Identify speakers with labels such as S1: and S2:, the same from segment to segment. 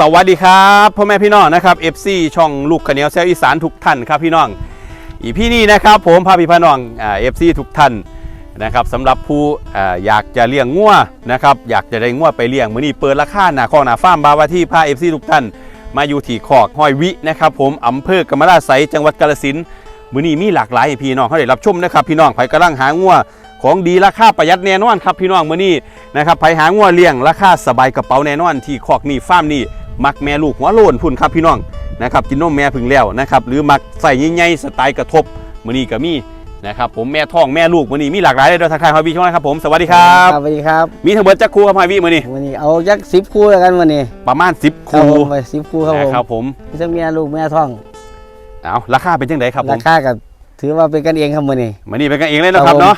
S1: สวัสดีครับพ่อแม่พี่น้องนะครับ FC ช่องลูกขเหนียวแซวอีสานทุกท่านครับพี่น้องอีพี่นี่นะครับผมพาพี่พี่น้องเอ่า FC ทุกท่านนะครับสำหรับผู้ออยากจะเลี้ยงงัวนะครับอยากจะได้งัวไปเลี้ยงมื้อนี้เปิดราคาหน้าคอหนาฟาร์มบาวาที่พา FC ทุกท่านมาอยู่ที่คอกห้อยวินะครับผมอำเภอกำมะลาไสยจังหวัดกาฬสินธุ์มื้อนี้มีหลากหลายให้พี่น้องเขาได้รับชมนะครับพี่น้องใครกำลังหางัวของดีราคาประหยัดแน่นอนครับพี่น้องมื้อนี้นะครับใครหางัวเลี้ยงราคาสบายกระเป๋าแน่นอนที่คอกนี้ฟาร์มนี้ มักแม่ลูกหัวโลนพุ่นครับพี่น้องนะครับกินนมแม่พึ่งแล้วนะครับหรือมักใส่ใหญ่ๆสไตล์กระทบมื้อนี้ก็มีนะครับผมแม่ท้องแม่ลูกมื้อนี้มีหลากหลายเลยโดยทักทายฮอยวีช่องนะครับผมสวัสดีครับ
S2: สวัสดีครับ
S1: มีทั้งเบิดจักคู่ครับฮอยวีมื้อนี้
S2: วันนี้เอายักสิบคู่แล้วกันวันนี้
S1: ประมาณ10
S2: ครับ
S1: คู่
S2: ผมไปสิบคู่ครับผม
S1: นะครับผม
S2: พี่ทั้งเมียลูกเมียท้อง
S1: เอาราคาเป็นจังไดครับผ
S2: รามคากับถือว่าเป็นกันเองครับวันนี้
S1: มื้อนี้เป็นกันเองเลยนะครับ
S2: ครับผม
S1: เนาะ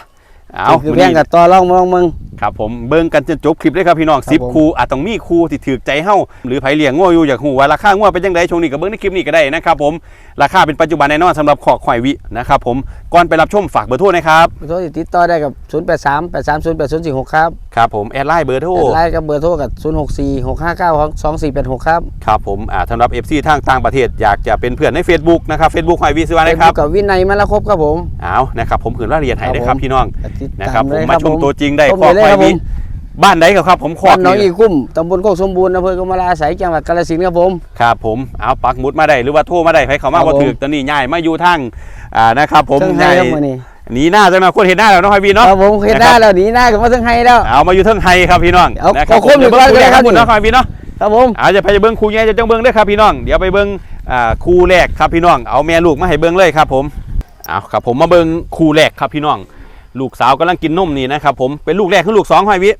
S1: เอา
S2: คือ
S1: มื้อ
S2: เพียง
S1: นี้
S2: กับต่อรองมองมึง
S1: ครับผมเบิ่งกันจนจบคลิปเลยครับพี่น้อง
S2: ครับผม
S1: 10คู่อาจต้องมีคู่ที่ถือใจเฮาหรือไผเลี้ยงงัวอยู่อยากฮู้ว่าราคางัวเป็นจังไดช่วงนี้ก็เบิ่งในคลิปนี้ก็ได้นะครับผมราคาเป็นปัจจุบันแน่นอนสำหรับขอกข่อยวินะครับผมก่อนไปรับชมฝากเบอร์โทรนะครับ
S2: โทรติดต่อได้กับ 0 8 3 8 3 0 8 0 4 6ครับ
S1: ครับผมแอดไลน์เบอร์โทร
S2: ไลน์กับเบอร์โทรกับ 0 6 4 6 5 9 2 4 8 6ครับ
S1: ครับผมอ่าสำหรับ FC ทางต่างประเทศอยากจะเป็นเพื่อนใน Facebook นะครับ Facebook หอยวีซิวานะครับ
S2: กับวินัยมาละครบครับผม
S1: เอานะครับผมขืนรายละเอียดให้
S2: ครับ
S1: นะครับ
S2: ผม
S1: พี่น้อง
S2: ติด
S1: นะครับ
S2: ต
S1: ผม
S2: เลย
S1: มาชมตัวจริงได้
S2: ชม
S1: ขอ
S2: เลย
S1: หอย
S2: ครับผ
S1: วี
S2: ม
S1: บ้านไหนครับครับผมขอ
S2: บ้า
S1: บ
S2: นหน้องอี
S1: นี่
S2: กุ้มตำบลโคกสมบูรณ์อำเภอกำมะลาสายจังหวัดกาฬสินธุ์ครับผม
S1: ครับผมเอาปักหมุดมาได้หรือว่าโทรมาได้ใครเขามา
S2: ครับ
S1: ว่า
S2: ผม
S1: ถือตอนนี้ย้ายมาอยู่ทางอ่านะครับ ผม
S2: เทิงไฮ
S1: ย้าย
S2: ครับวันนี้
S1: หนีหน้าจะมาคนเห็นหน้าแล้วเนาะหอยวีเนาะ
S2: ครับผมเห็นหน้าแล้วหนีหน้ากับมาเทิงไฮแล้ว
S1: เอามาอยู่เทิงไฮครับพี่น้อง
S2: เอา
S1: นะครับ
S2: เอาคน
S1: ผมเดี๋ยว
S2: หนึ่
S1: เบิ้
S2: ง
S1: ง
S2: ร้อย
S1: คู่แรก
S2: ก็ได้
S1: ครับ
S2: ครับ
S1: คุณเนาะหอยวีเนาะ
S2: ครับผม
S1: อาจจะไปเบิ้งคู่ใหญ่จะจังเบิ้งเด้อครับพี่น้องเดี๋ยวไปเบิ้งอ่าคู่แรกครับพี่น้องเอาแม่ลูกมาให้เบิ้งเลยครับผมเอาครับผมมาเบิ้งคู่แรกครับพี่น้อง ลูกสาวกำลังกินนมนี่นะครับผมเป็นลูกแรกคือลูกสองหอยวิ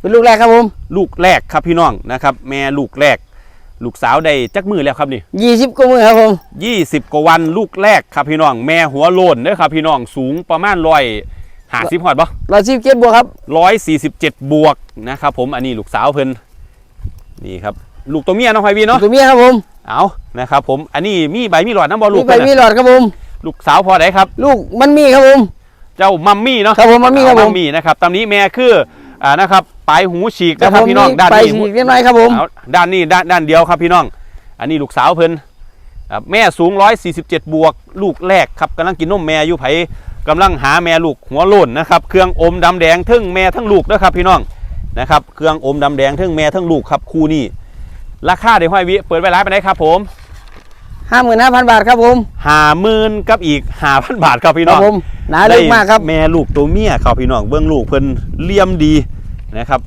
S2: เป็นลูกแรกครับผม
S1: ลูกแรกครับพี่น้องนะครับ แม่ลูกแรก ลูกสาวได้จักมือแล้วครับนี่
S2: ยี่สิบกว่ามือครับผม
S1: 20กว่าวันลูกแรกครับพี่น้อง แม่หัวโลนเด้อครับพี่น้องสูงประมาณร้อยหาสิบหอดปะ
S2: ร้อยสิบเจ็ดบวกครับ
S1: ร้อยสี่สิบเจ็ดบวกนะครับผมอันนี้ลูกสาวเพิ่นนี่ครับลูกตัวเมียเน้องหอยวีเนาะ
S2: ตัวเมียครับผม
S1: เอานะครับผมอันนี้มีใบมีหลอดน้ำบอลลู
S2: มี
S1: ก
S2: ใบ
S1: เพิ่น
S2: มี
S1: น่ะ
S2: หลอดครับผม
S1: ลูกสาวพอได้ครับ
S2: ลูกมันมีครับผม
S1: เจ้ามัมมี่เนาะ
S2: ครับผมมันมีครับผม
S1: มัมมี่นะครับตามนี้แม่คืออ่านะครับปลายหูฉีก
S2: ครับ
S1: นะครับ
S2: ผม
S1: พี่น้องด้าน
S2: ไป
S1: นี้
S2: สีเรียบร้อยครับผม
S1: เอาด้านนี้ด้านด้านเดียวครับพี่น้อง อันนี้ลูกสาวเพิ่นอ่าแม่สูง 147 บวก ลูกแรกครับกำลังกินนมแม่อยู่ไผกำลังหาแม่ลูกหัวโล้นนะครับเครื่องอมดำแดงทั้งแม่ทั้งลูกนะครับพี่น้องนะครับเครื่องอมดำแดงทั้งแม่ทั้งลูกครับคู่นี้ราคาเดี๋ยวห้อยวิเปิดไว้ร้ายไปไหนครับผม
S2: ห้าหมื่นห้าพันบาทครับผม
S1: หาหมื่นกับอีกหาพันบาทครับพี่
S2: ค
S1: น้
S2: รั
S1: อบง
S2: ผม หนาลึกมากครับ
S1: ได้แม่ลูกตัวเมียครับพี่น้องเบื้องลูกเพิ่นเลี่ยมดีนะครับ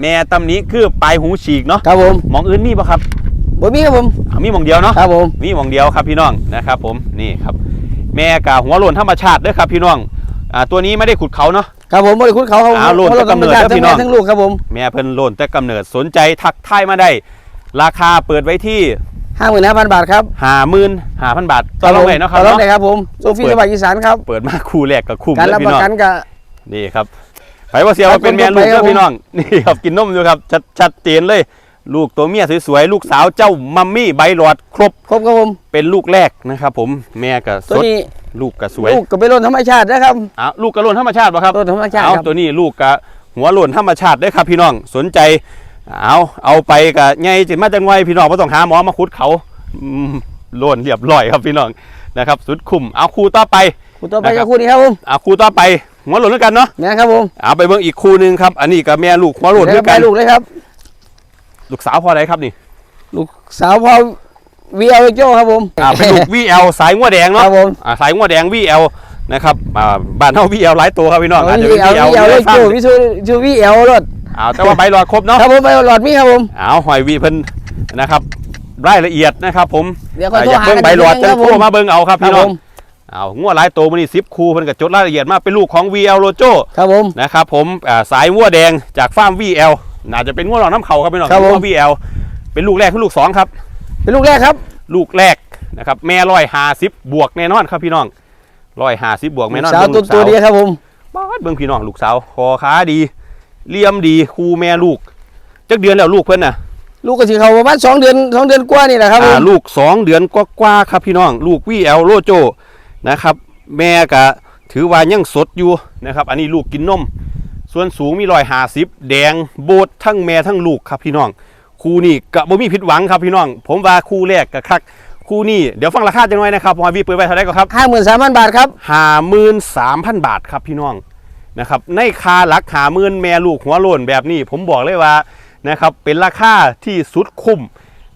S1: แม่ตำนี้คือปลายหูฉีกเนาะ
S2: ครับผม
S1: หมองอื่นมีปะครับ
S2: บ่มีครับผม
S1: อ่ามีหมองเดียวเนาะ
S2: ครับผม
S1: มีหมองเดียวครับพี่น้องนะครับ ผมนี่ครับ แม่กับหัวโลนธรรมชาติเด้อครับพี่น้องอ่าตัวนี้ไม่ได้ขุดเขาเนาะ
S2: ครับผมบริคุณเขาครับ
S1: อ่าโลด
S2: เพราะ
S1: แต่กำเนิด
S2: รา
S1: ครับพี่น้อง
S2: ทั้งแม่ทั้งลูกครับผม
S1: แม่เพิ่นโลนแต่กำเนิดสนใจทักทายมาได้ ราคาเปิดไว้ที่
S2: ห้าหมื่นห้าพันบาทครับ
S1: หาหมื่นหาพันบาทต่อรองเลยเนาะครับ
S2: ต่อรอง
S1: เนาะ
S2: เลยครับผมส่งฟรีจังหวัดอีสานครับ
S1: เปิดมาคู่แรกกับคุ้ม
S2: การ
S1: เล
S2: รับ
S1: ย
S2: ป
S1: พี่
S2: ระ
S1: น้อง
S2: กันกับ
S1: นี่ครับไผว่าเสียว่าเป็นแม่ลูก
S2: ครั
S1: เด้อบพี่น้องนี่ครับกินนมอยู่ครับชัดชัดเจนเลย ลูกตัวเมียสวยๆลูกสาวเจ้ามัมมี่ใบหลอดครบ
S2: ครบครับผม
S1: เป็นลูกแรกนะครับผมแม่กับส
S2: ตัว
S1: ด
S2: นี้
S1: ลูกกับสวย
S2: ลูกก็เป็นรถธรรมชาตินะครับ
S1: อ้าวลูกกระโลนธรรมชาติป่ะครับ
S2: รถธรรมชาติ
S1: เอา
S2: ครับ
S1: ตัวนี้ลูกกับหัวโลนธรรมชาติได้อครับพี่น้องสนใจ เอาเอาไปกับไงจิตมาจังไวพี่น้องไ่ต้องหาหมอมาคุดเขาอืมโลนเรียบร้อยครับพี่น้องนะครับ สุดคุ้มเอาคู่ต่อไป
S2: คู่ต่อไป
S1: นะครั
S2: กับบคู่นี้ครับผม
S1: เอาคู่ต่อไปหัวโลนด้วยกันเนาะ
S2: เนี่ยครับผม
S1: เอาไปเบิ่งอีกคู่หนึ่งครับ อันนี้กับแม่ลูกหัวโลน
S2: เดี๋
S1: ด้
S2: ยว
S1: วย
S2: ไป
S1: กัน
S2: ลูกเลยครับ
S1: ลูกสาวพอไหนครับนี่
S2: ลูกสาวพอวีเอลโจครับผม
S1: อ่าเป็นลูก VL สายงัวแดง
S2: ค
S1: เนาะ
S2: รับผม
S1: อ่าสายงัวแดง VL นะครับอ่าบ้านเฮา VL หลายตัวครับพี่น้องอาจจะ
S2: วี
S1: เป็น
S2: เอล
S1: VL
S2: วีเอล
S1: ได้
S2: โจ
S1: ฟัง
S2: วิชูชูวีเอลรถ
S1: เอาแต่ว่าใบหลอดครบเนาะ
S2: ครับผมไปหลอดมีครับผม
S1: เอาหอยวีเพิ่นนะครับรายละเอียดนะครับ ผม
S2: เดี๋ยวค่อย
S1: อ่า
S2: โทร
S1: อยาก
S2: หา
S1: เบิ่งใบหลอด
S2: กั
S1: จะ
S2: น
S1: โทรมาเบิ่งเอาครับ
S2: ครับ
S1: พี่น้
S2: ผ
S1: อง
S2: ม
S1: เอางัวหลายตัวมื้อนี้10คู่เพิ่นก็จดรายละเอียดมาเป็นลูกของ VL โลโจ
S2: ครับผม
S1: นะครับผมอ่าสายงัวแดงจากฟาร์ม VL น่าจะเป็นงัวหลอดน้ำเขาครับพี่น้อง
S2: ครับผม
S1: งัว VL เป็นลูกแรกคือลูกสองครับ
S2: เป็นลูกแรกครับ
S1: ลูกแรกนะครับแม่ร้อยหาสิบบวกแน่นอนครับพี่น้องร้อยหาสิบบวกแน่นอน
S2: สาว
S1: เบิ่ง
S2: ตัว
S1: ลูก
S2: ตัวเดียวครับผม
S1: บ้าดเบิ่งพี่น้องลูกสาวคอขาดี เลี่ยมดีคูแม่ลูกจักเดือนแล้วลูกเพิ่นน่ะ
S2: ลูกก็สิเขาประมาณสองเดือนสองเดือนกว่านี่แหละครับผ
S1: อ่ามลูก2เดือนกว่าๆครับพี่น้อง ลูกวีเอลโลโจนะครับ แม่ก็ถือว่ายังสดอยู่นะครับ อันนี้ลูกกินนม ส่วนสูงมีรอยหาสิบแดงโบดทั้งแม่ทั้งลูกครับพี่น้อง คู่นี้กะบ่มีผิดหวังครับพี่น้อง ผมว่าคู่แรกกะคักคู่นี้เดี๋ยวฟังราคาจังหน่อยนะครับพอวีเปิดไปเท่าไหร่ก็ครับ
S2: ห้าหมื่นสามพันบาทครับ
S1: ห้าหมื่นสามพันบาทครับพี่น้อง นะครับในคาหลักหาหมื่นแม่ลูกหัวโลนแบบนี้ ผมบอกเลยว่านะครับเป็นราคาที่สุดคุ้ม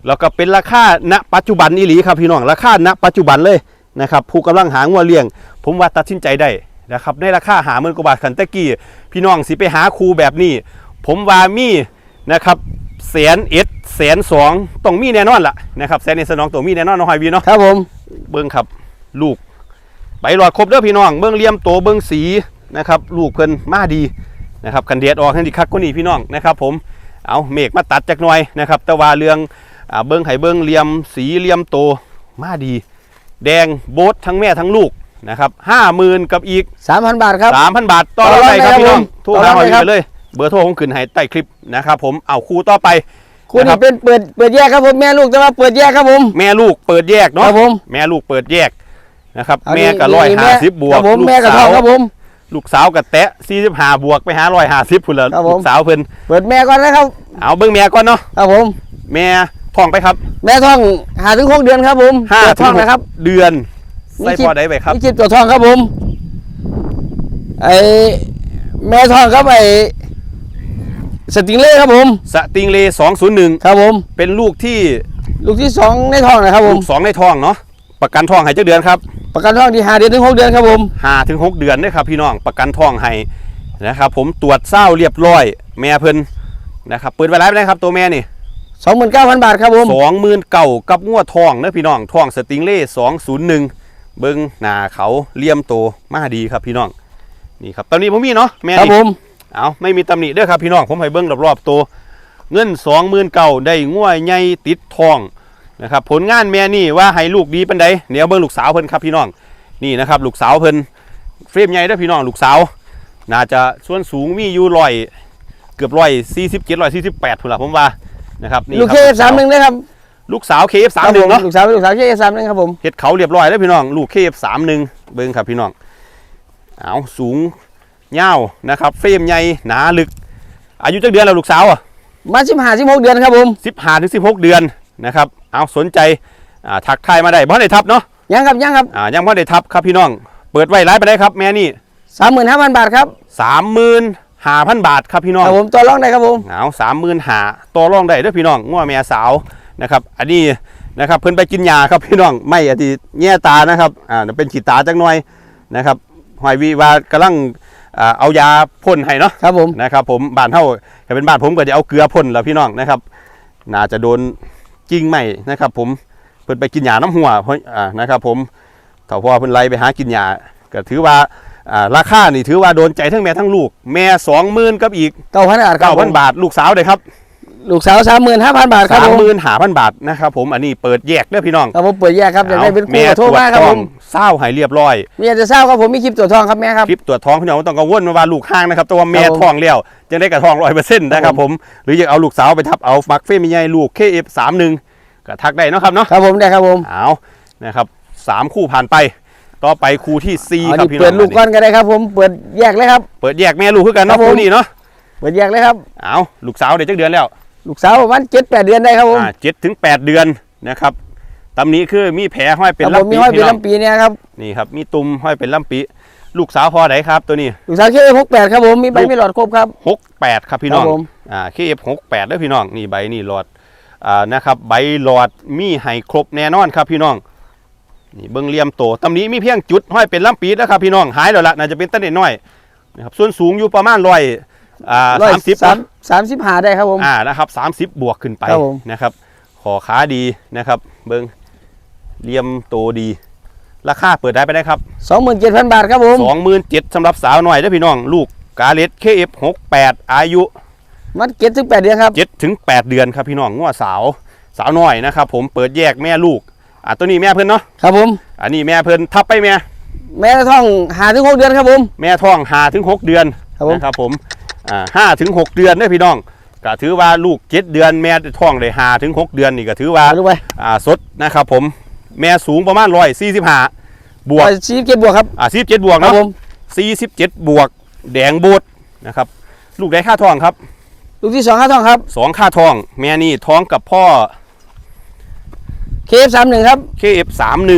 S1: แล้วก็เป็นราคาณปัจจุบันนี่หลีครับพี่น้องราคาณปัจจุบันเลยนะครับผู้กำลังหางัวเลี้ยง ผมว่าตัดสินใจได้นะครับในราคาหาหมื่นกว่าบาทคันตะกี้พี่น้องสิไปหาครูแบบนี้ ผมว่ามีนะครับแสนเอ็ดแสนสองต้องมีแน่นอนล่ะนะครับแสนเอ็ดแสนสองต้องมีแน่นอนน้องหอยวีเนาะ
S2: ครับผม
S1: เบิ้งครับลูกใบหลอดครบเด้อพี่น้องเบิ้งเหลี่ยมโตเบิ้งสี นะครับลูกเพิ่นมาดีนะครับคันเดียดออกให้ดีคักก็นี่พี่น้องนะครับผมเอาเมฆมาตัดจักหน่อยนะครับแต่ว่าเรื่องอ่าเบิ้งไห้เบิ้งเหลี่ยมสีเหลี่ยมโตมาดี แดงโบททั้งแม่ทั้งลูกนะครับห้าหมื่นกับอีก
S2: สามพันบาทครับ
S1: สามพันบาทต่อรองได้ครับพี่น้อง
S2: ต่
S1: ทุ
S2: อกร
S1: หา
S2: อง
S1: หอย
S2: ได้ครับ
S1: ไปเลย เบอร์โทรผมขึ้นให้ใต้คลิปนะครับผมเอาคู่ต่อไป
S2: คุณ
S1: นะครั
S2: นี่
S1: บ
S2: เป็นเปิดเปิดแยกครับผมแม่ลูกแต่ว่าเปิดแยกครับผม
S1: แม่ลูกเปิดแยก
S2: ค
S1: เนาะ
S2: รับผม
S1: แม่ลูกเปิดแยกนะครับ
S2: เอา
S1: แม่ก็
S2: นี่
S1: ร้อย
S2: นี่
S1: ห้า
S2: แม่
S1: สิบบว
S2: ค
S1: ก
S2: รับผม
S1: ลูก
S2: แม่กับท
S1: สา
S2: อง
S1: ว
S2: ครับผม
S1: ลูกสาวกับแตะสี่สิบห้าบวกไปหาร้อยห้าสิบพุ่นละ
S2: ครับผม
S1: ลูกสาวเพิ่น
S2: เปิดแม่ก่อนนะครับ
S1: เอาเบิ้งแม่ก่อนเนาะ
S2: ครับผม
S1: แม่ท้องไปครับ
S2: แม่ท้องหาถึงหกเดือนครับผม
S1: ห้า
S2: เปิด
S1: ถึ
S2: ท้อง
S1: งห
S2: นะครับ
S1: กเดือน
S2: มี
S1: ใส่
S2: คลิป
S1: พอได้ไปครับ
S2: นี่คลิปตัวท้องครับผม ไอแม่ท้องครับไอสติงเล่ครับผม
S1: สติงเลสองศูนย์หนึ่ง
S2: ครับผม
S1: เป็นลูกที่
S2: ลูกที่สองในท้องนะครับผม
S1: ลูกสองในท้องเนาะประกันท้องให้เจ้าเดือนครับ
S2: ประกันท้องที่หาเดือนถึงหกเดือนครับผม
S1: ห้าถึงหกเดือนเด้อครับพี่น้องประกันท้องให้นะครับผมตรวจเศร้าเรียบร้อย แม่เพิ่นนะครับเปิดไว้แล้วนะครับตัวแม่นี่
S2: สองหมื่นเก้าพันบาทครับผม
S1: สองหมื่นเก่ากับงวดทองเนอะพี่น้องทองสติงเล่สองศูนย์หนึ่งเบิ้งหน้าเขาเลี่ยมโตมาดีครับพี่น้องนี่ครับตอนนี้ผมมีเนาะแม่
S2: ครับ
S1: นี่
S2: ผม
S1: เอาไม่มีตำหนิเด้อครับพี่น้องผมให้เบิ้งรอบๆตัวเงินสองหมื่นเก่าได้งวดใหญ่ติดทอง นะครับผลงานแม่นี่ว่าให้ลูกดีปันใดเดี๋ยวเบิ้งลูกสาวเพิ่นครับพี่น้องนี่นะครับลูกสาวเพิ่นเฟรมใหญ่เด้อพี่น้องลูกสาว น่าจะส่วนสูงมีอยู่ร้อยเกือบร้อยสี่สิบเจ็ดร้อยสี่สิบแปดพุ่นละผมว่านะครับนี่
S2: ลูก
S1: รับ
S2: เคฟสามหนึ่งเลยครับ
S1: ลูกสาวเคฟสามหนึ่ง
S2: ครับผ
S1: เนาะ
S2: ลูกสาวลูกสาวเคฟสามหนึ่งครับผม
S1: เห็ดเขาเรียบร้อยแล้วพี่น้องลูกเคฟสามหนึ่งเบิ้งครับพี่น้องเอาสูงเง่าวนะครับเฟรมใหญ่หนาลึก อายุจักเดือนแล้วลูกสาวอะ
S2: มาสิบห้าสิบหกเดือนครับผม
S1: สิบห้าถึงสิบหกเดือน นะครับ เอาสนใจอ่าทักทายมาได้บ่ได้ทับเนาะ
S2: ยังครับยังครับ
S1: อ่ายังบ่ได้ทับครับพี่น้อง เปิดไว้ร้ายไปได้ครับแม่นี่
S2: สามหมื่นห้าพันบาทครับ
S1: สามหมื่นห้าพันบาทครับพี่น้อง
S2: ครับผมตัวรองได้ครับผม
S1: เอาสามหมื่นหาต่อรองได้เด้วยพี่น้องง้อแม่สาวนะครับ อันนี้นะครับเพิ่นไปกินยาครับพี่น้องไม่อาทิแง่ตานะครับอ่าเป็นฉีดตาจักหน่อยนะครับหอยวีว่ากำลังอ่าเอายาพ่นให้เนาะ
S2: ครับผม
S1: นะครับผมบ้านเฮาถ้าเป็นบ้านผมก็จะเอาเกลือพ่นแล้วพี่น้องนะครับ น่าจะโดน กิ้งไหมนะครับ ผมเพิ่นไปกินยาน้ำหัวเพราะอ่านะครับ ผมถ้าพ่อเพิ่นไล่ไปหากินยาก็ถือว่าอ่าราคานี่ถือว่าโดนใจทั้งแม่ทั้งลูก แม่สองหมื่นกับอีก
S2: เก้าพันบาทครับ
S1: เก้า
S2: ผ
S1: พั
S2: ม
S1: นบาทลูกสาวเลยครับ
S2: ลูกสาวสามหมื่นห้าพันบาทครับ
S1: สาม
S2: ผม
S1: หมื่นหาพันบาทนะครับผมอันนี้เปิดแยกเด้อพี่น้อง
S2: ครับผมเปิดแยกครับอยากได้เป็นคู่
S1: แม่
S2: กับโทรมาครับ
S1: ตว
S2: ผ
S1: จ
S2: ม
S1: ท้องเศร้าใหายเรียบร้อย
S2: มีอยากจะทราบครับผมมีคลิปตัวทองครับแม่ครับ
S1: คลิปตรวจท้องพี่น้องไม่ต้องกังวลว่าลูกห้างนะครับแต่ว่าแม่
S2: ครับผม
S1: ท้องเลี้ยวยังได้กระท้องร้อยเปอร์เซ็นต์นะครับ
S2: ครับ
S1: ผ
S2: ผมม
S1: หรืออยากเอาลูกสาวไปทับเอาฟักเฟมิใหญ่ลูกเคเอฟสามหนึ่งก็ทักได้เนาะครับเนาะ
S2: ครับผมได้ครับผม
S1: เอานะครับสามคู่ผ่านไปต่อไปคู่ที่สี่
S2: อัน
S1: ครับ
S2: นี้
S1: พี่น้อง
S2: เปิดลูกก้อนก็ได้ครับ ผมเปิดแยกเลยครับ
S1: เปิดแยกแม่ลูกคือกัน
S2: ครั
S1: เนาะ
S2: บผม
S1: คู่นี้เนาะ
S2: เปิดแยกเลยครับ
S1: เอาลูกสาวเด็กจักเดือนแล้ว
S2: ลูกสาวประมาณเจ็ดแปดเดือนได้ครับผม
S1: อ่าเจ็ดถึงแปดเดือนนะครับตำนี้คือมีแผลห้อยเป็น
S2: ครับผม
S1: ลำ
S2: มี
S1: ปี
S2: ห้อย
S1: พี่
S2: เป็น
S1: น้อง
S2: ลำปีเนี่ยครับ
S1: นี่ครับมีตุ่มห้อยเป็นลำปี ลูกสาวพอไหนครับตัวนี้
S2: ลูกสาวเคฟหกแปดครับผมมีใบมีหลอดครบครับ
S1: หกแปดครับพี่น้อง
S2: ครับผม
S1: อ่าเคเอฟหกแปดด้วยพี่น้องนี่ใบนี่หลอดอ่านะครับใบหลอดมีให้ครบแน่นอนครับพี่น้องนี่เบิ้งเหลี่ยมโตตำนี้มีเพียงจุดห้อยเป็นลำปีนะครับพี่น้องหายแล้วละน่าจะเป็นต้นเด็น้อยนะครับส่วนสูงอยู่ประมาณร้อยอ่า
S2: ร้อย
S1: สามสิบ
S2: สาม สามสิบห้าได้ครับผม
S1: อ่านะครับสามสิบบวกขึ้นไป
S2: ครับผม
S1: นะครับขอขาดีนะครับ เบิ้งเหลี่ยมโตดี ราคาเปิดได้ไปได้ครับ
S2: สองหมื่นเจ็ดพันบาทครับผม
S1: สองหมื่นเจ็ดสำหรับสาวหน่อยเด้อพี่น้อง ลูกกาเลสเคเอฟหกแปดอายุ
S2: มันเจ็ดถึงแปดเดือนครับ
S1: เจ็ดถึงแปดเดือนครับพี่น้องง้อสาวสาวน้อยนะครับผมเปิดแยกแม่ลูกอะตัวนี้แม่เพิ่นเนาะ
S2: ครับผม
S1: อันนี้แม่เพิ่นทับไปแม่
S2: แม่ท้องหาถึงหกเดือนครับผม
S1: แม่ท้องหาถึงหกเดือน
S2: ครับผม
S1: นะครับผม อ่าห้าถึงหกเดือนเด้อพี่น้องก็ถือว่าลูกเจ็ดเดือนแม่ท้องได้หาถึงหกเดือนนี่ก็ถือว่า
S2: เอาดูไป
S1: อ่าสดนะครับผมแม่สูงประมาณร้อยสี่สิบห้าบวก
S2: ร้อยสี่สิบเจ็ดบวกครับ
S1: อ่าสิบเจ็ดบวก
S2: ครับ
S1: เนาะ
S2: ผม
S1: สี่สิบเจ็ดบวก แดงโบดนะครับลูกได้ค่าทองครับ
S2: ลูกที่สองค่าทองครับ
S1: สองค่าทอง แม่นี่ท้องกับพ่อ
S2: เคฟสามหนึ่งครับ
S1: KF31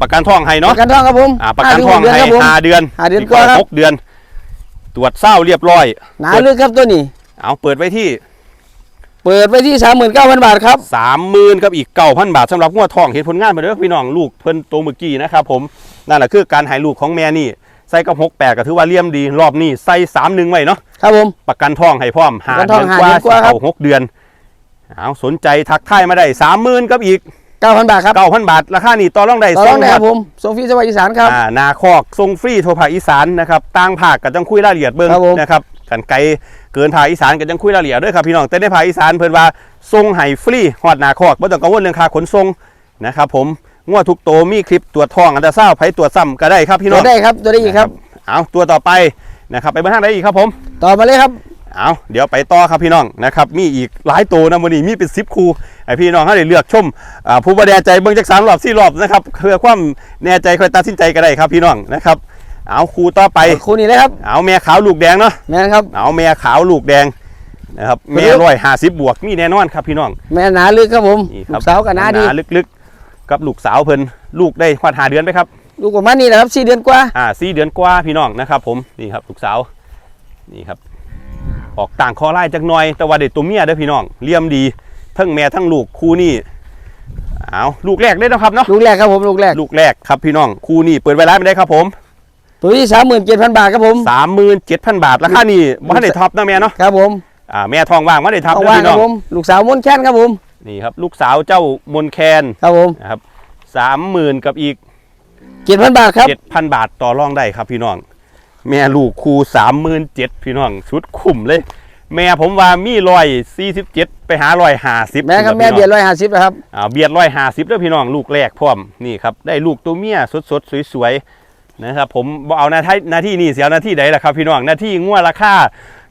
S1: ประกันทองให้
S2: ป
S1: เนาะ
S2: ระกันทองครับผม
S1: อ่าประกันทอง
S2: ห้า
S1: ให้
S2: ถึหกเดือนครับผม
S1: ห้าเดือน
S2: ห้าเดือน
S1: ก
S2: กว่าครับ
S1: หกเดือน ตรวจเศร้าเรียบร้อย
S2: หนาลึกครับตัวนี้
S1: เอาเปิดไว้ที่
S2: เปิดไปที่สามหมื่นเก้าพันบาทครับ
S1: สามหมื่นกับอีกเก้าพันบาทสำหรับงัวทองเห็นผลงานมาเด้อพี่น้องลูกเพิ่นโตเมื่อกี้นะครับผมนั่นแหละคือการหายลูกของแม่นี่ใส่กับหกแปดก็ถือว่าเลี่ยมดีรอบนี้ใส่สามหนึ่งไว้เนาะ
S2: ครับผม
S1: ประกันทองให้พร้อมหา
S2: ประกันท
S1: เดื
S2: อ
S1: องน
S2: ห้าก
S1: ว่า
S2: เดือนกว่าครับ
S1: เข้าหกเดือนเอาสนใจทักทายมาได้สามหมื่นกับอีก
S2: เก้าพันบาทครับ
S1: เก้าพันบาท ราคานี่ต่อรองได้
S2: ต่อรองได้
S1: ง
S2: ครับผมส่งฟรีสวัสดิสารครับ
S1: อ่านาคอกทรงฟรีโทรภาคอีสานนะครับต่างภาคก็จังคุยรายละเอียดเบิ่ง
S2: ครับผม
S1: นะครับกันไกลเกินภาคอีสานก็จังคุยรายละเอียดด้วยครับพี่น้องแต่ในภาคอีสานเพิ่นว่าทรงให้ฟรีฮอดนาคอกบ่ต้องกังวลเรื่องค่าขนส่งนะครับผมงวดทุกโตวมีคลิปตรวจทองอันตราซาวด์ไผตรวจซ้ำก็ได้ครับพี่น้
S2: ตั
S1: อ
S2: ว
S1: ง
S2: ได้ครับตัวได้อีกครับ
S1: เอาตัวต่อไปนะครับไปเบิ่งทางใดอีกครับผม
S2: ต่อมาเลยครับ
S1: เอาเดี๋ยวไปต่อครับพี่น้องนะครับมีอีกหลายตัวนะวันนี้มีเป็น10คู่ให้พี่น้องเขาได้เลือกชมอ่าผู้บ่แน่ใจเบิ่งจักสามรอบสี่รอบนะครับเพื่อความแน่ใจค่อยตัดสินใจก็ได้ครับพี่น้องนะครับเอาคู่ต่อไป
S2: คู่นี้เลยครับ
S1: เอาแม่ขาวลูกแดงเนาะ
S2: แม่นครับ
S1: เอาแม่ขาวลูกแดงนะครับ
S2: ไป
S1: แม่
S2: ดู
S1: ร้อยห้าสิบบวกมีแน่นอนครับพี่น้อง
S2: แม่หนาลึกครับผม
S1: นี่ค
S2: ลู
S1: รับ
S2: กสาวกับหนาดี
S1: ลึกๆกับลูกสาวเพิ่นลูกได้ควาดหาเดือนไปครับ
S2: ลูกประมาณนี้แหละครับสี่เดือนกว่า
S1: อ่าสี่เดือนกว่าพี่น้องนะครับ ผมนี่ครับลูกสาวนี่ครับ ออกต่างคอไล่จักหน่อย แต่ว่าเด็ดตัวเมียเด้อพี่น้องเลี่ยมดีทั้งแม่ทั้งลูกคู่นี่เอาลูกแรกได้นะครับเนาะ
S2: ลูกแรกครับผมลูกแรก
S1: ลูกแรกครับพี่น้องคู่นี่เปิดไว้ร้านไม่ได้ครับผม
S2: ตัวที่สามหมื่นเจ็ดพันบาทครับผม
S1: สามหมื่นเจ็ดพันบาทราคานี่บ้านได้ท็อปนะแม่เนาะ
S2: ครับผม
S1: อ่าแม่ทองว่างบ้านได้ท็อป
S2: เอา
S1: เด้อ
S2: ว่าง
S1: พี่
S2: ค
S1: น้
S2: รั
S1: อบง
S2: ผมลูกสาวม้วนแค้นครับผม
S1: นี่ครับลูกสาวเจ้ามนแคน
S2: ครับผม
S1: นะครับสามหมื่นกับอีก
S2: เจ็ดพันบาทครับ
S1: เจ็ดพันบาทต่อรองได้ครับพี่น้อง แม่ลูกคูสามหมื่นเจ็ดพี่น้องชุดคุ้มเลย แม่ผมว่ามีร้อยสี่สิบเจ็ดไปหาร้อยห้าสิบ
S2: แม่ครับแม่เบียร์ร้อยห้าสิบนะครับ
S1: อ่าเบียดร้อยห้าสิบแล้วพี่น้องลูกแรกพร้อมนี่ครับได้ลูกตัวเมียสดสดๆสวยๆนะครับผมบเอาหน้าที่หน้าที่นี่เสียหน้าที่ใดล่ะครับ พี่น้องหน้าที่งัวราคา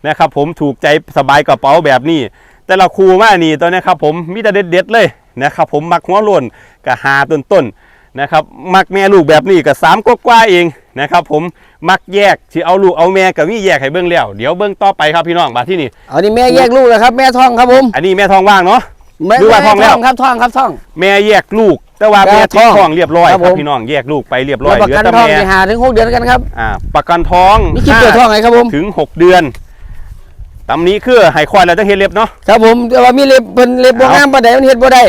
S1: นะครับผมถูกใจสบายกระเป๋าแบบนี้ แต่ละคูมานี่ตัวเนี้ยครับผมมีแต่เด็ดๆเลยนะครับผมมักหัวโล้นกับหาต้นๆนะครับมักแม่ลูกแบบนี้กับสามกว่าๆเอง นะครับผมมักแยกที่เอาลูกเอาแม่กับมีแยกให้เบิ้งแล้วเดี๋ยวเบิ้งต่อไปครับพี่น้องมาที่นี่
S2: เอานี่แม่แยกลูกแล้วครับ แม่ท้องครับผม
S1: อันนี้แม่ทองว่างเนาะ
S2: แม่
S1: หรือว่าท้องแล้ว
S2: ครับท้องครับท้อง
S1: แม่แยกลูก แต่ว่า
S2: แม่
S1: แม่ติด
S2: ท้อง
S1: ท้องเรียบร้อย
S2: ครับ
S1: ครับ
S2: ผม
S1: พี่น้องแยกลูกไปเรียบร้อ
S2: แล้
S1: ยว
S2: ประ
S1: เหลือ
S2: กัน
S1: แต่
S2: ท้อง
S1: แม่
S2: มีหาถึงหกเดือนกันครับ
S1: อ่าประกันท้อง
S2: มีคลิปตัวท้องไงครับผม
S1: ถึง6เดือน ตำนี้คือไห้ควายแล้วจะเฮ็ดเล็บเนาะ
S2: ครับผมแต่ว่ามีเล็บเพิ่นเล็บบ่
S1: เอา
S2: งามปานใดมันเฮ็ดบ่ได้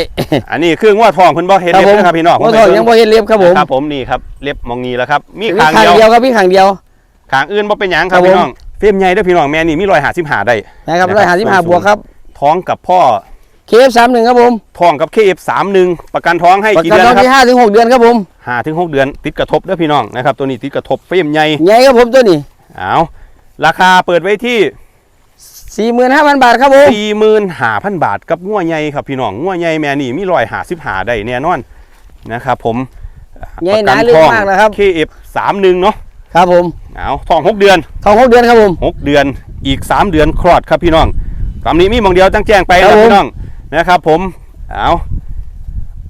S1: อันนี้คือว่าทองเพิ่นบ่เฮ็ด
S2: ครับ
S1: เล็บ
S2: ผม
S1: นะครับพี่น้อง
S2: บ่ท้องยังบ่เฮ็ดเล็บครับผม
S1: ครับผมนี่ครับเล็บมองนี้แล้วครับ มี
S2: มี
S1: ขาง
S2: ข้าง
S1: เดียว
S2: เดียว ครับมีข้างเดียว
S1: ขางอื่นบ่เป็นหยังค
S2: ครั
S1: รับบ
S2: ผม
S1: พี่น้อง เฟรมใหญ่เด้อพี่น้องแม่นี่มี155ได้
S2: นะครับ
S1: นะครับ
S2: 155บวกครับ
S1: ท้องกับพ่อ
S2: KF31 ครับผม
S1: ท้องกับ KF31 ประกันท้องให้
S2: ประ
S1: กี่
S2: กัน
S1: เดือน
S2: ท้อง
S1: นะครับ
S2: ที่ห้าถึงหกเดือนครับผม
S1: ห้าถึงหกเดือนติดกระทบเด้อพี่น้องนะครับตัวนี้ติดกระทบเฟรมใหญ่
S2: ใหญ่ครับผมตัวนี้
S1: เอาราคาเปิดไว้ที่
S2: 45,000บาทครับผม
S1: สี่หมื่นห้าพันบาทกับงัวใหญ่ครับพี่น้องงัวใหญ่แม่นี่มีรอยหาสิบหาได้แน่นอนนะครับผม
S2: ใหญ่หนาลึกมากนะครับ
S1: เคเอฟสามหนึ่งเนาะ
S2: ครับผม
S1: เอาทองหกเดือน
S2: ท้องหกเดือนครับผม
S1: หกเดือนอีกสามเดือนคลอดครับพี่น้องตามนี้มีหมองเดียวจังแจ้งไป
S2: ครั
S1: นะ
S2: บผม
S1: พี่น้องนะครับ ผมเอา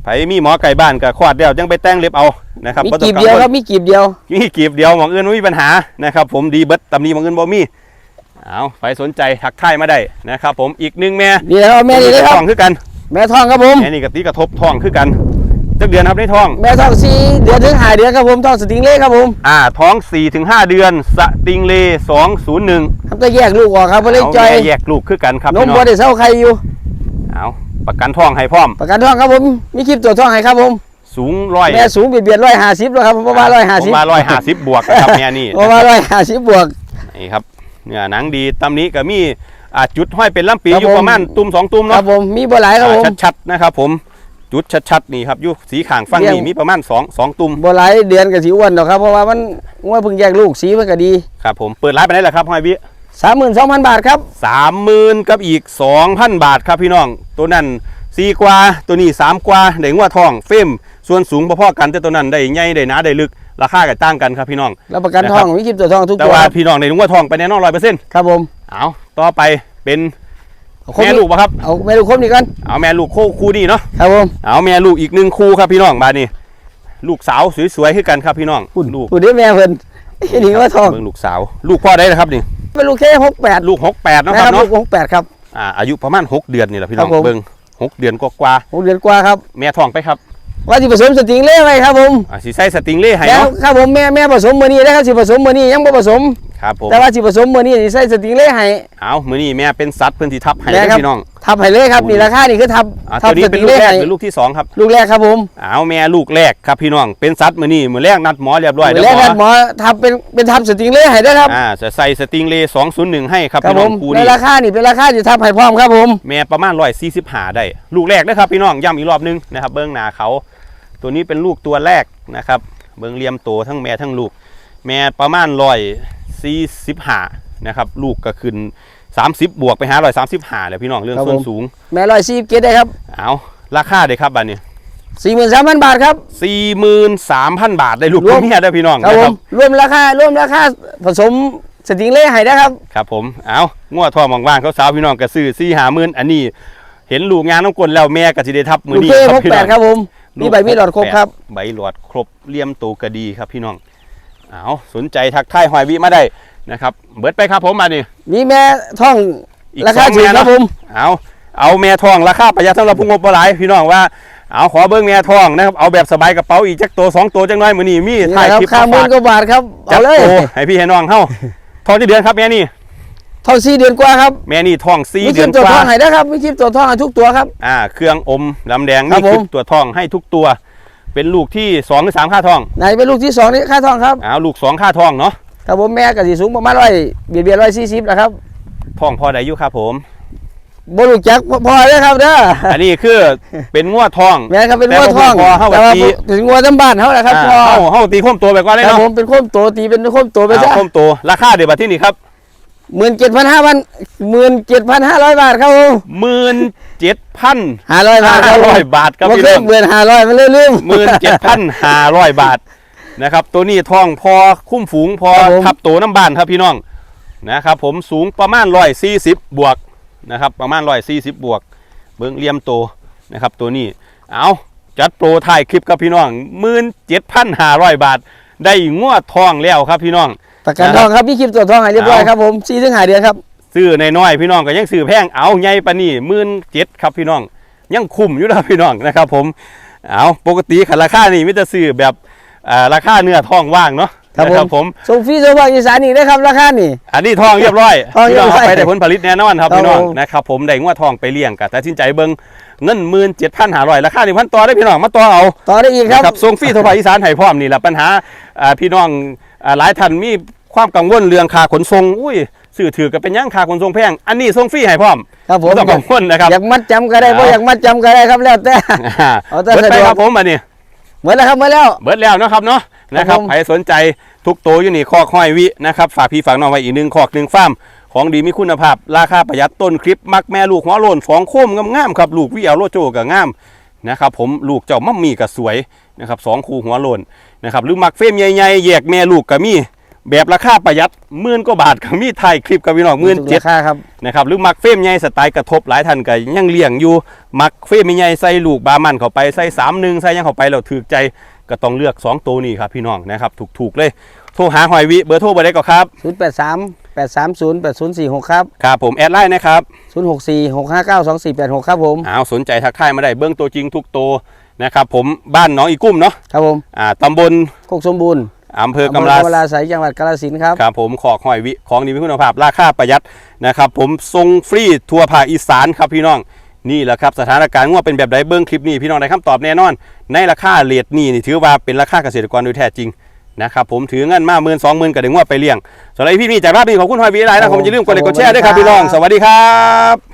S1: ไปมีหมอไก่บ้านกับคลอดเดียวจังไปแต่งเล็บเอานะครับ
S2: มี
S1: บ่ต้
S2: กี
S1: อง
S2: บเดียว
S1: กังวล
S2: ครับมีกีบเดียว
S1: มีกีบเดียวหมองอื่นไม่มีปัญหานะครับ ผมดีเบิดตำนี้หมองอื่นบ่มี เอาใครสนใจทักทายมาได้นะครับผมอีกหนึ่งแม่
S2: นี่แหละครับแม่นี่เลยครับ
S1: ท้องคือกัน
S2: แม่ท้องครับผม
S1: แม่นี่กับตีกระทบท้องคือกันจักเดือนครับในท้อง
S2: แม่ท้องสี่เดือนถึงห้าเดือนครับผมท้องสติงเล่ครับผม
S1: อ่าท้อง 4-5 เดือน สติงเล 201
S2: ทำตัวแยกลูกออกครับเพราะเล่น
S1: เอา
S2: จอย
S1: แม่แยกลูกคือกันครับ
S2: น
S1: พี่
S2: ม
S1: น้อ
S2: บ่
S1: ง
S2: ได้เศร้าใครอยู่
S1: เอาประกันท้องให้พร้อม
S2: ประกันท้องครับผม มีคลิปตัวท้องให้ครับผม
S1: สูงร้อย
S2: แม่สูงเบียดเบียดร้อยห้าสิบแล้วครับผมประมาณร้อยห้าสิบ
S1: ประมาณร้อยห้าสิบบวกนะครับแม่นี่
S2: ประมาณร้อยห้าสิบบวก
S1: นี่ครับ เนี่ยหนังดีตำนี้ก็มีอ่าจุดห้อยเป็นลำปี
S2: ครับ
S1: อยู่
S2: ผม
S1: ประมาณตุ่มสองตุ่ม
S2: ครั
S1: เนาะ
S2: บผมมีบ่หลายครับผม
S1: อ่าชัดๆนะครับผมจุดชัดๆนี่ครับอยู่สีข่างฟัง
S2: เรีย
S1: นี่
S2: ง
S1: มีประมาณสองสองตุ่ม
S2: บ่หลายเดือนกับสีอ้วนหรอกครับเพราะว่ามันว่าเพิ่งแยกลูกสีมันก็ดี
S1: ครับผมเปิดร้านไปได้แหละครับห้อยวิ
S2: สามหมื่นสองพันบาทครับ
S1: สามหมื่นกับอีกสองพันบาทครับพี่น้อง ตัวนั้นสี่กว่าตัวนี้สามกว่าได้งัวทองเฟรมส่วนสูงพอๆกันแต่ตัวนั้นได้ใหญ่ได้หนาได้ลึก ราคาก็ต่างกันครับพี่น้อง
S2: แล้วประกันท้องมีคลิปตัวท้องทุก
S1: แต่
S2: ตัว
S1: ว่า
S2: ครับ
S1: พี่น้องได้งัวทองไปแน่นอนร้อยเปอร์เซ็นต์
S2: ครับผม
S1: เอาต่อไปเป็น
S2: เอาครบ
S1: แม่ลูกปะครับ
S2: เอาแม่ลูกครบนี่กัน
S1: เอาแม่ลูกคู่คู่นี้เนาะ
S2: ครับผม
S1: เอาแม่ลูกอีกหนึ่งคู่ครับพี่น้องบาดนี้ลูกสาวสวยๆขึ้นกันครับพี่น้องลูก
S2: ผู้เดียวแม่เพิ่นนี่ว่าท้อง
S1: เบิ่งลูกสาว ลูกพ่อได้นะครับนี่
S2: เป็นลูกแค่หกแปด
S1: ลูกหกแปดเนาะ
S2: นะ
S1: ค
S2: ค
S1: รั
S2: รั
S1: บบเนาะ
S2: ลูกหกแปดครับ
S1: อ่าอายุประมาณ6เดือนนี่แหละพี่น้อง
S2: ครับผม
S1: เบิ่งหกเดือนกว่า
S2: หกเดือนกว่าครับ
S1: ๆแม่ท้องไปครับ
S2: ว่าสิผสมสติงเล่ไว้ครับผม
S1: อ่าสิใส่สติงเล่ให้
S2: แล้ว
S1: เนาะ
S2: ครับผมแม่แม่ผสมมื้อนี้นะครับสิผสมมื้อนี้ยังบ่ผสม
S1: ครับผม
S2: แต่ว่าสิผสมมื้อนี้สิใส่สติงเล่ให้
S1: เอามื้อนี้แม่เป็นสัตว์เพิ่นสิทับให้
S2: แม่
S1: เด้อ
S2: ครับ
S1: พี่น้อง
S2: ทับให้เลยครับนี่ราคานี่คือทับ
S1: อ่า
S2: ทั
S1: ตัว
S2: บ
S1: นี้
S2: ส
S1: เป็น
S2: ติง
S1: ลูก
S2: เล่
S1: แรก
S2: ให้
S1: หรือลูกที่สองครับ
S2: ลูกแรกครับผม
S1: เอาแม่ลูกแรกครับพี่น้องเป็นสัตว์มื้อนี้มื้อแรกนัดหมอเรียบร้อย
S2: มื้
S1: เด้
S2: อ
S1: อ
S2: แรก
S1: หม
S2: ครับหม
S1: อ
S2: อทับเป็นเป็นทับสติงเล่ให้ด้วยครับ
S1: อ่าจะใส่สติงเล่201 ให้ครับ
S2: ครับ
S1: พี่
S2: ผ
S1: น้อง
S2: ม
S1: คู่
S2: ใน
S1: นี้
S2: ราคานี่เป็นราคาที่ทับให้พร้อมครับผม
S1: แม่ประมาณ145ได้ ลูกแรกนะครับพี่น้องย้ำอีกรอบนึงนะครับเบิ้งหน้าเขา ตัวนี้เป็นลูกตัวแรกนะครับ เบิ้งเลียมโตทั้งแม่ทั้งลูก แม่ประมาณ145นะครับลูกก็ขึ้น30บวกไปหา135เลยพี่น้องเรื่องส่วนสูง
S2: แม่ร้อยสี่เกตได้ครับ
S1: เอาราคาเด้ครับบัดนี้
S2: สี่หมื่นสามพันบาทครับ
S1: 43,000บาทได้ลูก
S2: รวม
S1: ตัวเมียได้อพี่น้อง
S2: ครับ
S1: นะ
S2: ผ
S1: ครั
S2: ม
S1: บ
S2: รวมราคารวมราคาผสมสติงเล่ให้นะครับ
S1: ครับผมเอางวดทองว่างๆเขาสาวพี่น้องก็ซื้อ4 5หมื่นอันนี้ เห็นลูกงานน้องกลแล้วแม่ก็สิได้ทับมือ
S2: ลูก
S1: นี้
S2: เก้
S1: ค
S2: ห
S1: รับ
S2: ก
S1: พี่
S2: แป
S1: น้อ
S2: ด
S1: ง
S2: ครับผม มีใบมีดหลอดครบครับ
S1: ใบหลอดครบเลี่ยมตัวกระดีครับพี่น้องเอาสนใจทักทายหอยวิมาได้นะครับ เบิดไปครับผมมานี่
S2: มีแม่ท่อง
S1: อีก
S2: ราคา
S1: สอง
S2: ถูก
S1: แม่
S2: ครั
S1: เนาะ
S2: บผม
S1: เอาเอาแม่ทองราคาประหยัดสำหรับผู้งบบ่หลายพี่น้องว่าเอาขอเบิ้งแม่ทองนะครับเอาแบบสบายกระเป๋าอีกจักตัวสองตัวจังน้อยมือนี้มี
S2: นี่
S1: ถ่าย
S2: นะครับ
S1: คลิป
S2: ค่า
S1: มา
S2: หมื่
S1: ฝานก
S2: กว่าบาทครับ
S1: จั
S2: เอา
S1: ด
S2: เลย
S1: โตให้พี่ให้น้องเฮาทองที่เดือนครับแม่นี่
S2: ท่องสี่เดือนกว่าครับ
S1: แม่นี่ทองสี่
S2: มีค
S1: เดื
S2: ลิ
S1: อ
S2: ป
S1: น
S2: ตัว
S1: ก
S2: ท่
S1: ว่า
S2: องให้นะครับมีคลิปตัวท่องให้ทุกตัวครับ
S1: อ่า เครื่องอมลำแดง
S2: ครั
S1: มี
S2: บผม
S1: คลิปตัวทองให้ทุกตัว เป็นลูกที่สองหรือสามค่าทอง
S2: ไหนเป็นลูกที่สองนี่ค่าท่องครับ
S1: เอาลูกสองค่าทองเนาะ
S2: ครับผมแม่กับสีสูงประมาณร้อยเบียดเบียดร้อยสี่สิบนะครับ
S1: ทองพอได้อยู่ครับผม
S2: บลูกจักพอพอเลยครับเด้อ
S1: อันนี้คือเป็นงวดทอง
S2: แม่ครับเป็นงัวท่อง
S1: แต่ว่าพอเข้ากับ
S2: แต่ว่า
S1: ตี
S2: ถึงงัวทั้งบ้านเขาแหละครับพอ
S1: อ่าเฮาเฮาตีข้มตัวไปก่อนเลย
S2: ครับ
S1: เนาะ
S2: ผมเป็นโคมโตตีเป็นโคมโตไปซะ
S1: อ่าข้มตัวราคาเดี๋ยวบัดที่นี่ครับ
S2: หมื่นเจ็ดพันห้าพันหมื่นเจ็ดพันห้าร้อยบาทครับผม
S1: หมื่นเจ็ดพัน
S2: ห้าร้อยบาทค
S1: ห้า
S2: รับผ
S1: ร้
S2: ม
S1: อยบาทครับ
S2: มา
S1: พี่
S2: เค
S1: น้
S2: รื่
S1: อ
S2: องงเบือนห้าร้อยมาเรื่อย
S1: หมื่นเจ็ดพันห้าร้อยบาทนะครับ ตัวนี้ทองพอคุ้มฝูงพอทับตัวน้ำบานครับพี่น้องนะครับผมสูงประมาณร้อยสี่สิบบวกนะครับประมาณร้อยสี่สิบบวก เบิ้งเหลี่ยมโตนะครับ ตัวนี้เอาจัดโปรถ่ายคลิปครับพี่น้องหมื่นเจ็ดพันห้าร้อยบาท ได้งวดทองแล้วครับพี่น้อง
S2: ประกันทองครับพี่คลิปตัวทองให้เรียบร้อยครับผมสี่ถึงห้าเดือนครับ
S1: ซื้อในน้อยๆพี่น้องก็ยังซื้อแพงเอาใหญ่ปานนี่หมื่นเจ็ดครับพี่น้อง ยังคุ้มอยู่นะพี่น้องนะครับผมเอาปกติขันราคานี่มิจะซื้อแบบอ่าราคาเนื้อทองว่างเนาะ
S2: ครับ
S1: นะ
S2: ผม
S1: ผม
S2: ส่งฟรีส่งภาคอีสานอีกนะครับราคานี่
S1: อันนี้ทองเรียบร้อย
S2: ทองเรี
S1: พี่
S2: ย
S1: น้
S2: บ
S1: อง
S2: ร้อย
S1: เอาไปได้ผลผลิตแน่นอนครับ
S2: ครับ
S1: พี่น้อง
S2: ผม
S1: นะครับผมได้งวดทองไปเลี้ยงกับตัดสินใจเบิ้งเงินหมื่นเจ็ดพันห้าร้อยราคาหนึ่งพันต่อได้พี่น้องมาต่อเอา
S2: ต่อได้อีกครับ
S1: นะครับส่งฟรีทั่วภาคอีสานให้พร้อมนี่แหละปัญหาอ่าพี่น้องอ่าหลายท่านมี ความกังวลเรื่องค่าขนส่งอุ้ยสื่อถือกับเป็นหยังค่าขนส่งแพงอันนี้ส่งฟรีให้พร้อม
S2: ครับผม
S1: ไม่ต้องกังวลนะครับ
S2: อยากมัดจำก็ได้
S1: เอา
S2: บ่อยากมัดจำก็ได้ครับแล้วแต่
S1: อ่า
S2: เอาแต่
S1: เบิดไป
S2: สะดวก
S1: ครับผมอันนี้
S2: เหมือนแล้วครับเหมือนแล้ว
S1: เบิดแล้วนะครับเนาะนะครับ
S2: ผม
S1: ใครสนใจทุกโตวอยู่นี่คอกห้อยวินะครับฝากพี่ฝากน้องไว้อีกหนึ่งคอกหนึ่งฟาร์มของดีมีคุณภาพ ราคาประหยัดต้นคลิป มักแม่ลูกหัวโลนฟองโค้มงามๆครับ ลูกวิเอาโลโจกับงามนะครับผมลูกเจ้ามัมมี่กับสวยนะครับสองคู่หัวโลนนะครับหรือมักเฟรมใหญ่ๆแยกแม่ลูกกับมี แบบราคาประหยัดหมื่นกว่าบาทกับมีไทยคลิปกับพี่น้องหมื่นเจ็ด
S2: ราคาครับ
S1: นะครับหรือมักเฟรมใหญ่สไตล์กระทบหลายท่านก็ยังเลี้ยงอยู่มักเฟรมใหญ่ใส่ลูกบามันเข้าไปใส่สามหนึ่งใส่หยังเข้าไปแล้วถือใจก็ต้องเลือก2ตัวนี้ครับพี่น้องนะครับถูกๆเลยโทรหาหอยวิเบอร์โทรเบอร์ใดก็ครับ
S2: 083 830 8046ครับ
S1: ครับผมแอดไลน์นะครับ
S2: 064 659 2486ครับผม
S1: อ้าวสนใจทักทายมาได้เบื้องตัวจริงทุกตัวนะครับผมบ้านหน้องอีกุ้มเนาะ
S2: ครับผม
S1: อ่าตำบล
S2: โคกสมบูรณ์
S1: อำเภอกำ
S2: อำเภ
S1: ลา
S2: อกำลาใสยจังหวัดกาฬสินธุ์ครับ
S1: ครับผมขอกหอยวิของดีมีคุณภาพราคาประหยัดนะครับ ผมส่งฟรีทั่วภาคอีสานครับพี่น้องนี่แหละครับสถานการณ์ว่าเป็นแบบใดเบื้องคลิปนี้พี่น้องได้คำตอบแน่นอน ในราคาเลทนี่นี่ถือว่าเป็นราคาเกษตรกรโดยแท้จริงนะครับผมถือเงินมาหมื่นสองหมื่นก็ได้งวดไปเลี้ยงสำหรับพี่นี่จากภาพนี้ขอบคุณหอยวิหลายนะผมจะลืมกดไลค์กดแชร์ด้วยครับพี่น้องสวัสดีครับ